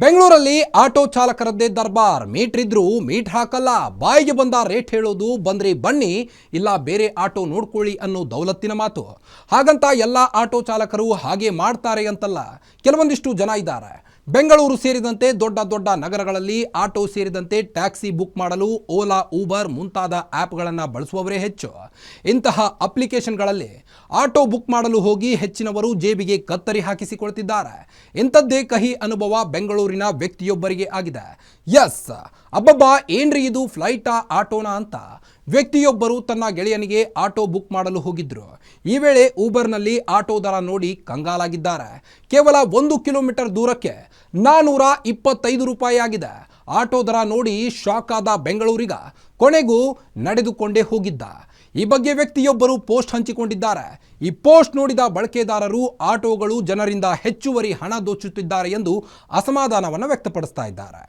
ಬೆಂಗಳೂರಲ್ಲಿ ಆಟೋ ಚಾಲಕರದ್ದೇ ದರ್ಬಾರ್. ಮೀಟರ್ ಇದ್ರು ಮೀಟ್ ಹಾಕಲ್ಲ. ಬಾಯಿಗೆ ಬಂದ ರೇಟ್ ಹೇಳೋದು ಬಂದ್ರಿ ಬನ್ನಿ, ಇಲ್ಲ ಬೇರೆ ಆಟೋ ನೋಡ್ಕೊಳ್ಳಿ ಅನ್ನೋ ದೌಲತ್ತಿನ ಮಾತು. ಹಾಗಂತ ಎಲ್ಲ ಆಟೋ ಚಾಲಕರು ಹಾಗೆ ಮಾಡ್ತಾರೆ ಅಂತಲ್ಲ. ಕೆಲವೊಂದಿಷ್ಟು ಜನ ಇದ್ದಾರೆ. ಬೆಂಗಳೂರು ಸೇರಿದಂತೆ ದೊಡ್ಡ ದೊಡ್ಡ ನಗರಗಳಲ್ಲಿ ಆಟೋ ಸೇರಿದಂತೆ ಟ್ಯಾಕ್ಸಿ ಬುಕ್ ಮಾಡಲು ಓಲಾ, ಊಬರ್ ಮುಂತಾದ ಆ್ಯಪ್ಗಳನ್ನು ಬಳಸುವವರೇ ಹೆಚ್ಚು. ಇಂತಹ ಅಪ್ಲಿಕೇಶನ್ಗಳಲ್ಲಿ ಆಟೋ ಬುಕ್ ಮಾಡಲು ಹೋಗಿ ಹೆಚ್ಚಿನವರು ಜೇಬಿಗೆ ಕತ್ತರಿ ಹಾಕಿಸಿಕೊಳ್ತಿದ್ದಾರೆ. ಇಂಥದ್ದೇ ಕಹಿ ಅನುಭವ ಬೆಂಗಳೂರಿನ ವ್ಯಕ್ತಿಯೊಬ್ಬರಿಗೆ ಆಗಿದೆ. ಎಸ್, ಅಬ್ಬಬ್ಬಾ, ಏನ್ರಿ ಇದು ಫ್ಲೈಟಾ, ಆಟೋನಾ ಅಂತ ವ್ಯಕ್ತಿಯೊಬ್ಬರು ತನ್ನ ಗೆಳೆಯನಿಗೆ ಆಟೋ ಬುಕ್ ಮಾಡಲು ಹೋಗಿದ್ರು. ಈ ವೇಳೆ ಊಬರ್ನಲ್ಲಿ ಆಟೋ ದರ ನೋಡಿ ಕಂಗಾಲಾಗಿದ್ದಾರೆ. ಕೇವಲ ಒಂದು ಕಿಲೋಮೀಟರ್ ದೂರಕ್ಕೆ ನಾನೂರ ಇಪ್ಪತ್ತೈದು ರೂಪಾಯಿ ಆಗಿದೆ. ಆಟೋ ದರ ನೋಡಿ ಶಾಕ್ ಆದ ಬೆಂಗಳೂರಿಗ ಕೊನೆಗೂ ನಡೆದುಕೊಂಡೇ ಹೋಗಿದ್ದ. ಈ ಬಗ್ಗೆ ವ್ಯಕ್ತಿಯೊಬ್ಬರು ಪೋಸ್ಟ್ ಹಂಚಿಕೊಂಡಿದ್ದಾರೆ. ಈ ಪೋಸ್ಟ್ ನೋಡಿದ ಬಳಕೆದಾರರು, ಆಟೋಗಳು ಜನರಿಂದ ಹೆಚ್ಚುವರಿ ಹಣ ದೋಚುತ್ತಿದ್ದಾರೆ ಎಂದು ಅಸಮಾಧಾನವನ್ನು ವ್ಯಕ್ತಪಡಿಸ್ತಾ ಇದ್ದಾರೆ.